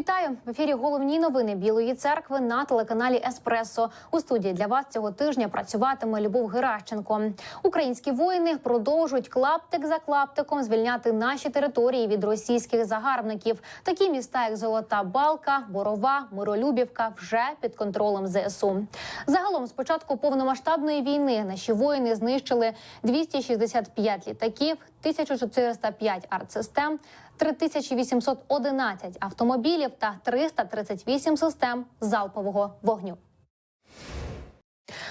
Вітаю в ефірі. Головні новини Білої церкви на телеканалі Еспресо. У студії для вас цього тижня працюватиме Любов Геращенко. Українські воїни продовжують клаптик за клаптиком звільняти наші території від російських загарбників. Такі міста, як Золота Балка, Борова, Миролюбівка, вже під контролем ЗСУ. Загалом, з початку повномасштабної війни, наші воїни знищили 265 літаків, 1405 артсистем, 3811 автомобілів та 338 систем залпового вогню.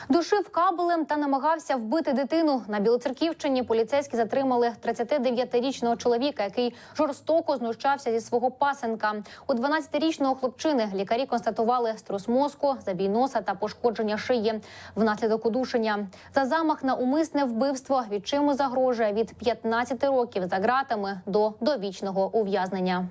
Душив кабелем та намагався вбити дитину на Білоцерківщині. Поліцейські затримали 39-річного чоловіка, який жорстоко знущався зі свого пасенка. У 12-річного хлопчини лікарі констатували струс мозку, забій носа та пошкодження шиї внаслідок удушення. За замах на умисне вбивство відчиму загрожує від 15 років за ґратами до довічного ув'язнення.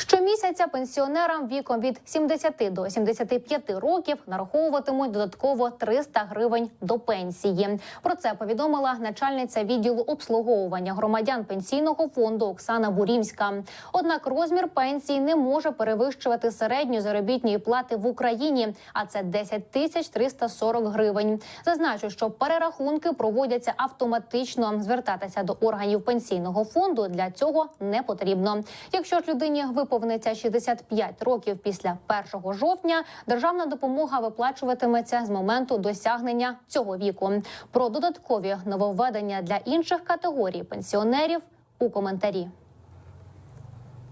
Щомісяця пенсіонерам віком від 70 до 75 років нараховуватимуть додатково 300 гривень до пенсії. Про це повідомила начальниця відділу обслуговування громадян пенсійного фонду Оксана Бурімська. Однак розмір пенсії не може перевищувати середню заробітної плати в Україні, а це 10 тисяч 340 гривень. Зазначу, що перерахунки проводяться автоматично. Звертатися до органів пенсійного фонду для цього не потрібно. Якщо ж людині виповниться 65 років після 1 жовтня, державна допомога виплачуватиметься з моменту досягнення цього віку. Про додаткові нововведення для інших категорій пенсіонерів у коментарі.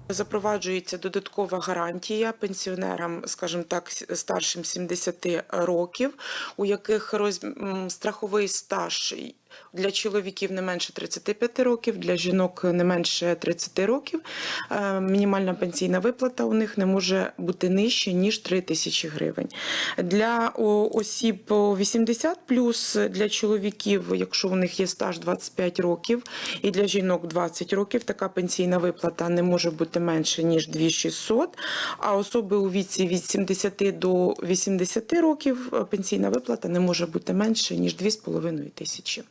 Запроваджується додаткова гарантія пенсіонерам, скажімо так, старшим 70 років, у яких роз... страховий стаж для чоловіків не менше 35 років, для жінок не менше 30 років. Е, Мінімальна пенсійна виплата у них не може бути нижче ніж 3 тисячі гривень. Для осіб по 80 плюс для чоловіків, якщо у них є стаж 25 років, і для жінок 20 років, така пенсійна виплата не може бути менше ніж 2600, а особи у віці від 70 до 80 років е, пенсійна виплата не може бути менше ніж 2,5 тисячі.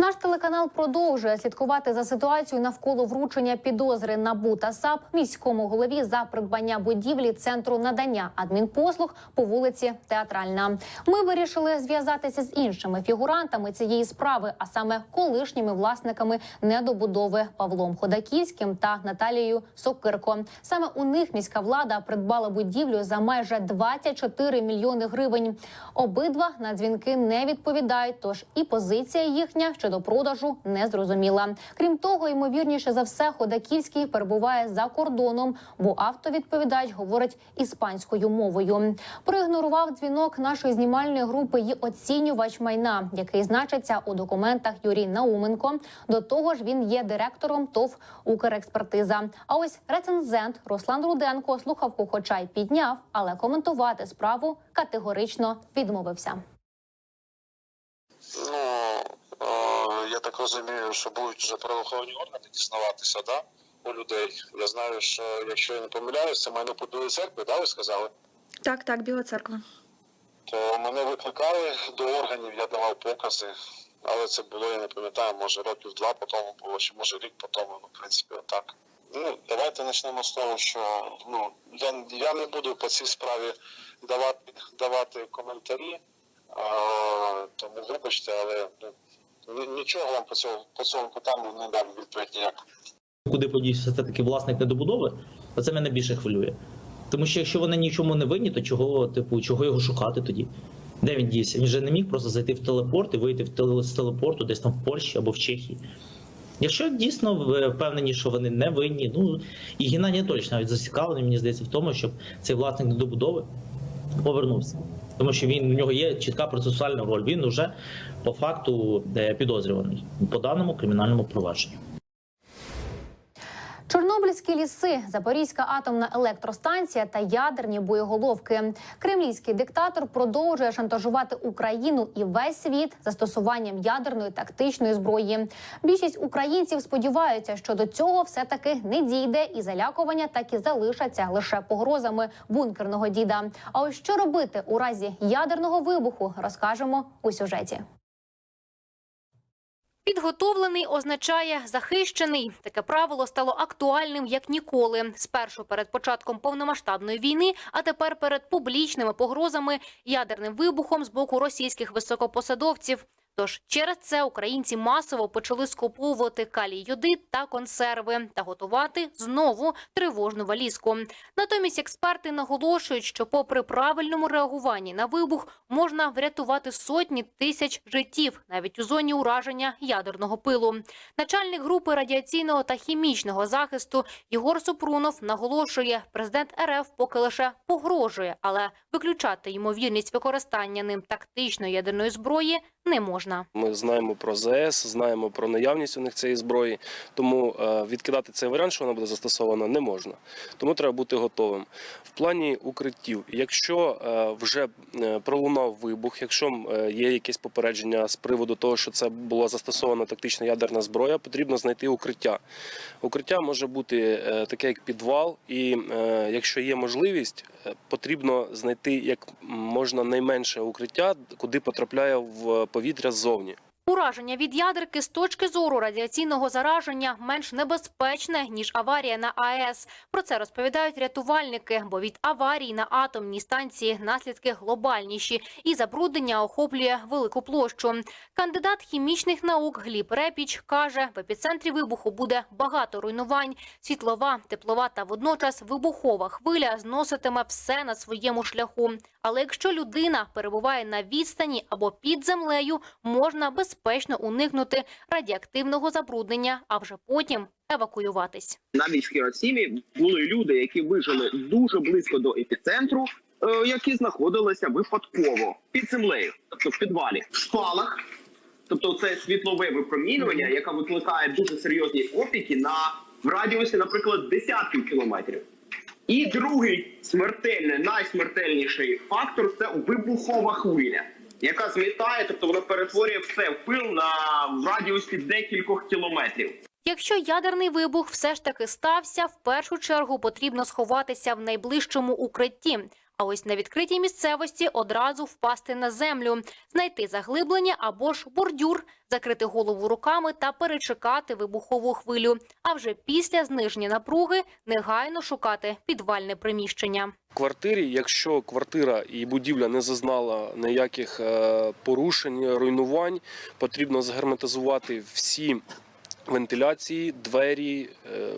Наш телеканал продовжує слідкувати за ситуацією навколо вручення підозри НАБУ та САП міському голові за придбання будівлі центру надання адмінпослуг по вулиці Театральна. Ми вирішили зв'язатися з іншими фігурантами цієї справи, а саме колишніми власниками недобудови Павлом Ходаківським та Наталією Сокирко. Саме у них міська влада придбала будівлю за майже 24 мільйони гривень. Обидва на дзвінки не відповідають. Тож і позиція їхня щодо продажу не зрозуміла. Крім того, ймовірніше за все, Ходаківський перебуває за кордоном, бо автовідповідач говорить іспанською мовою. Проігнорував дзвінок нашої знімальної групи і оцінювач майна, який значиться у документах Юрій Науменко. До того ж, він є директором ТОВ Укрекспертиза. А ось рецензент Руслан Руденко слухавку, хоча й підняв, але коментувати справу категорично відмовився. Ну, так розумію, що будуть вже правоохоронні органи дізнаватися, да, у людей. Я знаю, що якщо я не помиляюсь, це майно по Білої церкви, да, ви сказали? Так, так, Біла церква. То мене викликали до органів, я давав покази, але це було, я не пам'ятаю, може років два по тому було, чи може рік по тому, ну, в принципі, отак. Ну, давайте почнемо з того, що ну, я, я не буду по цій справі давати, давати коментарі, а, тому вибачте, але ну, нічого вам по цьому, по цьому питанню не дам відповідь ніяк. куди подівся все таки власник недобудови, це мене більше хвилює. Тому що якщо вони нічому не винні, то чого, типу, чого його шукати тоді? Де він дівся? Він же не міг просто зайти в телепорт і вийти в теле- з телепорту десь там в Польщі або в Чехії. Якщо дійсно впевнені, що вони не винні, ну і Геннадій Анатольович навіть зацікавлений, мені здається, в тому, щоб цей власник недобудови повернувся. Тому що він у нього є чітка процесуальна роль. Він вже по факту е, підозрюваний по даному кримінальному провадженню. Чорнобильські ліси, Запорізька атомна електростанція та ядерні боєголовки. Кремлівський диктатор продовжує шантажувати Україну і весь світ застосуванням ядерної тактичної зброї. Більшість українців сподіваються, що до цього все таки не дійде, і залякування так і залишаться лише погрозами бункерного діда. А ось що робити у разі ядерного вибуху, розкажемо у сюжеті. Підготовлений означає захищений. Таке правило стало актуальним як ніколи. Спершу перед початком повномасштабної війни, а тепер перед публічними погрозами ядерним вибухом з боку російських високопосадовців. Тож через це українці масово почали скуповувати калій йодит та консерви та готувати знову тривожну валізку. Натомість експерти наголошують, що, попри правильному реагуванні на вибух, можна врятувати сотні тисяч життів навіть у зоні ураження ядерного пилу. Начальник групи радіаційного та хімічного захисту Єгор Супрунов наголошує, президент РФ поки лише погрожує, але виключати ймовірність використання ним тактичної ядерної зброї не можна. Ми знаємо про ЗС, знаємо про наявність у них цієї зброї, тому е, відкидати цей варіант, що вона буде застосована, не можна. Тому треба бути готовим. В плані укриттів, якщо е, вже е, пролунав вибух, якщо є якесь попередження з приводу того, що це була застосована тактична ядерна зброя, потрібно знайти укриття. Укриття може бути таке, як підвал, і якщо є можливість, потрібно знайти як можна найменше укриття, куди потрапляє в повітря ззовні. Ураження від ядерки з точки зору радіаційного зараження менш небезпечне ніж аварія на АЕС. Про це розповідають рятувальники, бо від аварій на атомній станції наслідки глобальніші і забруднення охоплює велику площу. Кандидат хімічних наук Гліб Репіч каже, в епіцентрі вибуху буде багато руйнувань. Світлова, теплова та водночас вибухова хвиля зноситиме все на своєму шляху. Але якщо людина перебуває на відстані або під землею, можна безпечно уникнути радіоактивного забруднення, а вже потім евакуюватись. навіть в Хіросімі були люди, які вижили дуже близько до епіцентру, е, які знаходилися випадково під землею, тобто в підвалі, в спалах. Тобто це світлове випромінювання, яке викликає дуже серйозні опіки на в радіусі, наприклад, десятків кілометрів. І другий смертельний, найсмертельніший фактор це вибухова хвиля, яка змітає, тобто вона перетворює все в пил на в радіусі декількох кілометрів. Якщо ядерний вибух все ж таки стався, в першу чергу потрібно сховатися в найближчому укритті. А ось на відкритій місцевості одразу впасти на землю, знайти заглиблення або ж бордюр, закрити голову руками та перечекати вибухову хвилю. А вже після зниження напруги негайно шукати підвальне приміщення. В квартирі, якщо квартира і будівля не зазнала ніяких е, порушень, руйнувань, потрібно загерметизувати всі вентиляції, двері, е,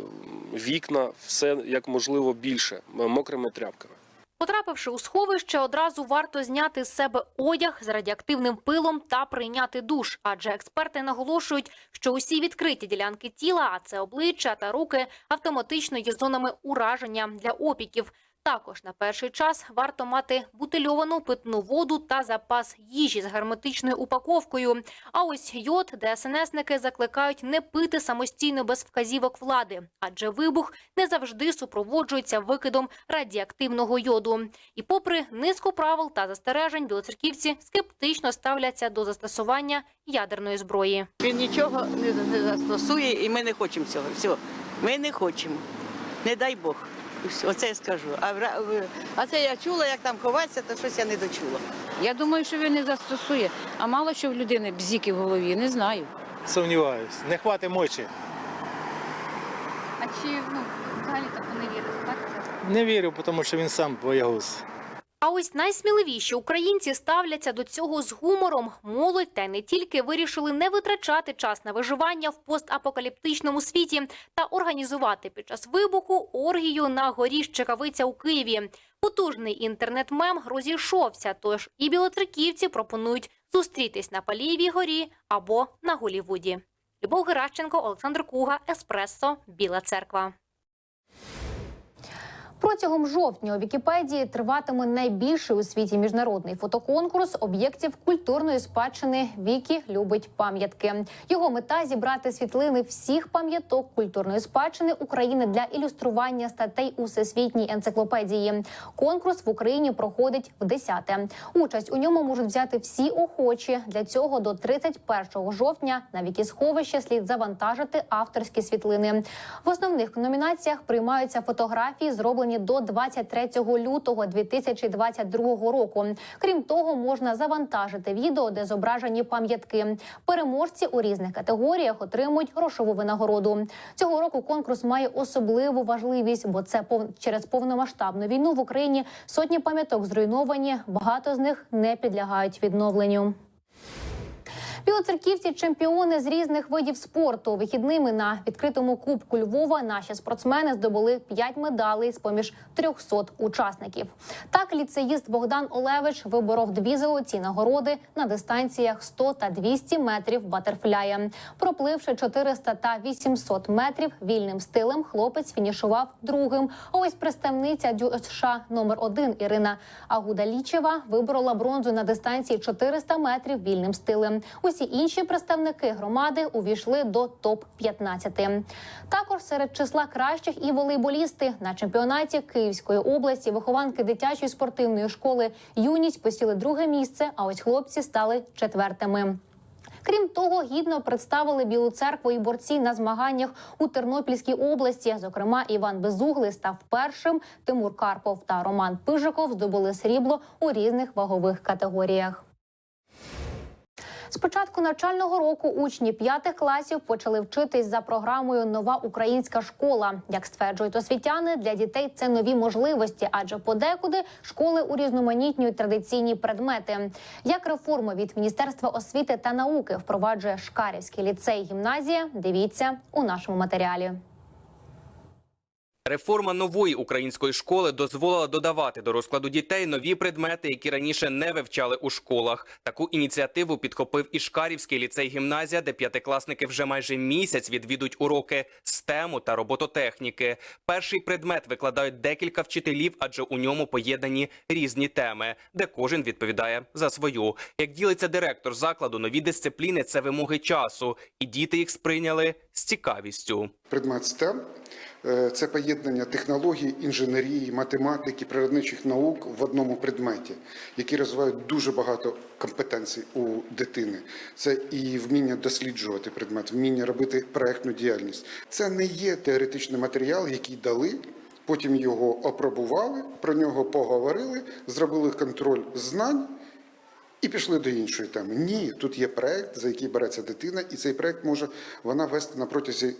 вікна, все як можливо більше мокрими тряпками. Потрапивши у сховище, одразу варто зняти з себе одяг з радіоактивним пилом та прийняти душ. Адже експерти наголошують, що усі відкриті ділянки тіла, а це обличчя та руки, автоматично є зонами ураження для опіків. Також на перший час варто мати бутильовану питну воду та запас їжі з герметичною упаковкою. А ось йод ДСНСники закликають не пити самостійно без вказівок влади, адже вибух не завжди супроводжується викидом радіоактивного йоду. І попри низку правил та застережень, білоцерківці скептично ставляться до застосування ядерної зброї. Він нічого не, застосує, і ми не хочемо цього. Все, ми не хочемо. Не дай Бог. Ось- Оце я скажу. А, а це я чула, як там ховатися, то щось я не дочула. Я думаю, що він не застосує. А мало що в людини бзіки в голові, не знаю. Сумніваюсь, не хвати мочі. А чи ну взагалі так не вірите? Так? Не вірю, тому що він сам боягуз. А ось найсміливіші українці ставляться до цього з гумором. Молодь та не тільки вирішили не витрачати час на виживання в постапокаліптичному світі та організувати під час вибуху оргію на горі Щекавиця у Києві. Потужний інтернет-мем розійшовся, тож і білоцерківці пропонують зустрітись на Палієвій горі або на Голівуді. Любов Геращенко, Олександр Куга, Еспресо, Біла Церква. Протягом жовтня у Вікіпедії триватиме найбільший у світі міжнародний фотоконкурс об'єктів культурної спадщини Вікі любить пам'ятки. Його мета зібрати світлини всіх пам'яток культурної спадщини України для ілюстрування статей у всесвітній енциклопедії. Конкурс в Україні проходить в 10-те. Участь у ньому можуть взяти всі охочі. Для цього до 31 жовтня на вікісховище слід завантажити авторські світлини. В основних номінаціях приймаються фотографії, зроблені до до 23 лютого 2022 року. Крім того, можна завантажити відео, де зображені пам'ятки. Переможці у різних категоріях отримують грошову винагороду. Цього року конкурс має особливу важливість, бо це через повномасштабну війну в Україні сотні пам'яток зруйновані. Багато з них не підлягають відновленню. Білоцерківці чемпіони з різних видів спорту. Вихідними на відкритому кубку Львова наші спортсмени здобули 5 медалей з поміж 300 учасників. Так, ліцеїст Богдан Олевич виборов дві золоті нагороди на дистанціях 100 та 200 метрів батерфляя. Пропливши 400 та 800 метрів вільним стилем, хлопець фінішував другим. А ось представниця Дю США номер 1 Ірина Агудалічева виборола бронзу на дистанції 400 метрів вільним стилем. Усі інші представники громади увійшли до топ 15 Також серед числа кращих і волейболісти на чемпіонаті Київської області вихованки дитячої спортивної школи Юність посіли друге місце. А ось хлопці стали четвертими. Крім того, гідно представили Білу церкву і борці на змаганнях у Тернопільській області. Зокрема, Іван Безуглий став першим. Тимур Карпов та Роман Пижиков здобули срібло у різних вагових категоріях. З початку навчального року учні п'ятих класів почали вчитись за програмою Нова українська школа. Як стверджують освітяни, для дітей це нові можливості, адже подекуди школи урізноманітнюють традиційні предмети. Як реформу від Міністерства освіти та науки впроваджує Шкарівський ліцей гімназія? Дивіться у нашому матеріалі. Реформа нової української школи дозволила додавати до розкладу дітей нові предмети, які раніше не вивчали у школах. Таку ініціативу підхопив і Шкарівський ліцей-гімназія, де п'ятикласники вже майже місяць відвідують уроки стему та робототехніки. Перший предмет викладають декілька вчителів, адже у ньому поєднані різні теми, де кожен відповідає за свою. Як ділиться директор закладу, нові дисципліни це вимоги часу, і діти їх сприйняли з цікавістю. Предмет STEM е, – це поєднання технологій, інженерії, математики, природничих наук в одному предметі, які розвивають дуже багато компетенцій у дитини. Це і вміння досліджувати предмет, вміння робити проектну діяльність. Це не є теоретичний матеріал, який дали. Потім його опробували, про нього поговорили, зробили контроль знань і пішли до іншої теми. Ні, тут є проект, за який береться дитина, і цей проект може вона вести на протязі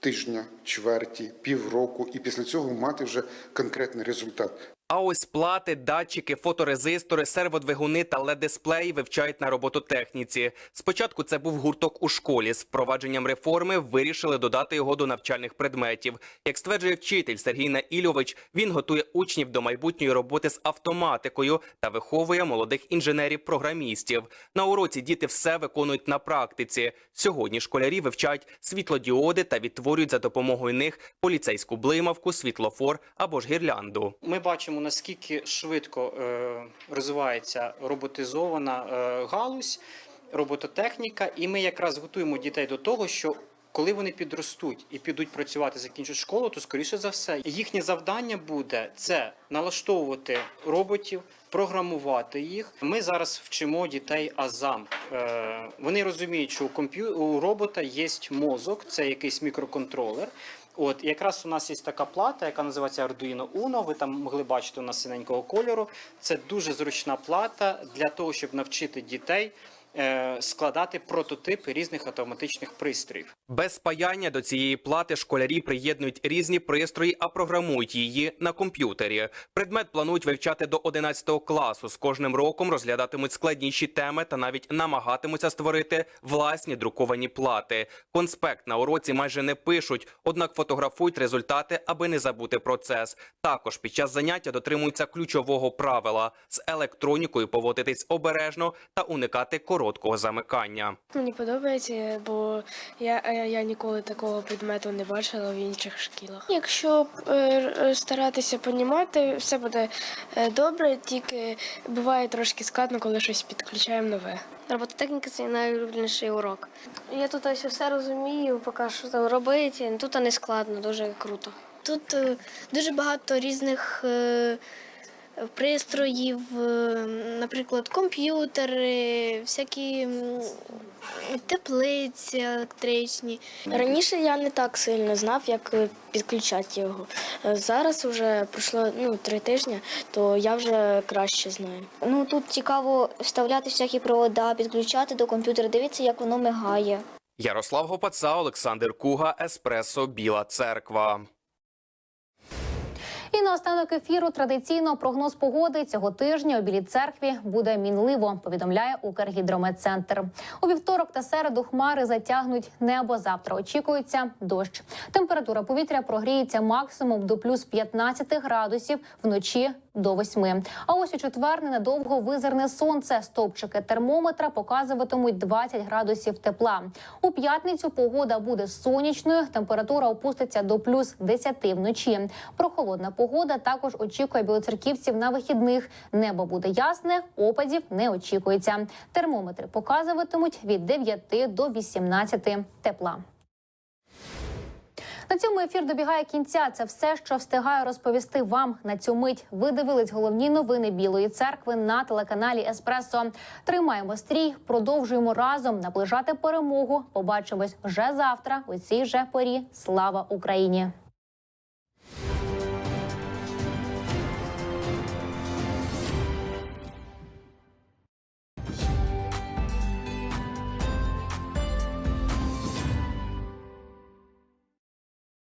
тижня, чверті, півроку, і після цього мати вже конкретний результат. А ось плати, датчики, фоторезистори, серводвигуни та LED-дисплеї вивчають на робототехніці. Спочатку це був гурток у школі. З впровадженням реформи вирішили додати його до навчальних предметів. Як стверджує вчитель Сергій Наільович, він готує учнів до майбутньої роботи з автоматикою та виховує молодих інженерів-програмістів. На уроці діти все виконують на практиці. Сьогодні школярі вивчають світлодіоди та відтворюють за допомогою них поліцейську блимавку, світлофор або ж гірлянду. Ми бачимо наскільки швидко е, розвивається роботизована е, галузь, робототехніка, і ми якраз готуємо дітей до того, що коли вони підростуть і підуть працювати, закінчать школу, то скоріше за все їхнє завдання буде це налаштовувати роботів. Програмувати їх. Ми зараз вчимо дітей азам. Е, вони розуміють, що у комп'ю у робота є мозок, це якийсь мікроконтролер. От якраз у нас є така плата, яка називається Arduino Uno. Ви там могли бачити у нас синенького кольору. Це дуже зручна плата для того, щоб навчити дітей складати прототипи різних автоматичних пристроїв. Без спаяння до цієї плати школярі приєднують різні пристрої, а програмують її на комп'ютері. Предмет планують вивчати до 11 класу. З кожним роком розглядатимуть складніші теми та навіть намагатимуться створити власні друковані плати. Конспект на уроці майже не пишуть, однак фотографують результати, аби не забути процес. Також під час заняття дотримуються ключового правила з електронікою поводитись обережно та уникати короткого замикання. Мені подобається, бо я, е, я ніколи такого предмету не бачила в інших шкілах. Якщо е, старатися понімати, все буде е, добре, тільки буває трошки складно, коли щось підключаємо нове. Робототехніка це найулюбленіший урок. Я тут ось все розумію, поки що там робити. Тут не складно, дуже круто. Тут е, дуже багато різних е, пристроїв, наприклад, комп'ютери, всякі теплиці електричні. Раніше я не так сильно знав, як е, підключати його. Зараз вже пройшло ну, три тижні, то я вже краще знаю. Ну тут цікаво вставляти всякі провода, підключати до комп'ютера, дивитися, як воно мигає. Ярослав Гопаца, Олександр Куга, Еспресо, Біла Церква. На останок ефіру традиційно прогноз погоди цього тижня у Білій церкві буде мінливо. Повідомляє Укргідрометцентр. У вівторок та середу хмари затягнуть небо. Завтра очікується дощ. Температура повітря прогріється максимум до плюс 15 градусів вночі до 8. А ось у четвер ненадовго визирне сонце. Стовпчики термометра показуватимуть 20 градусів тепла. У п'ятницю погода буде сонячною. Температура опуститься до плюс 10 вночі. Прохолодна погода також очікує білоцерківців на вихідних. Небо буде ясне, опадів не очікується. Термометри показуватимуть від 9 до 18 тепла. На цьому ефір добігає кінця. Це все, що встигаю розповісти вам на цю мить. Ви дивились головні новини Білої церкви на телеканалі Еспресо. Тримаємо стрій, продовжуємо разом наближати перемогу. Побачимось вже завтра. У цій же порі. Слава Україні!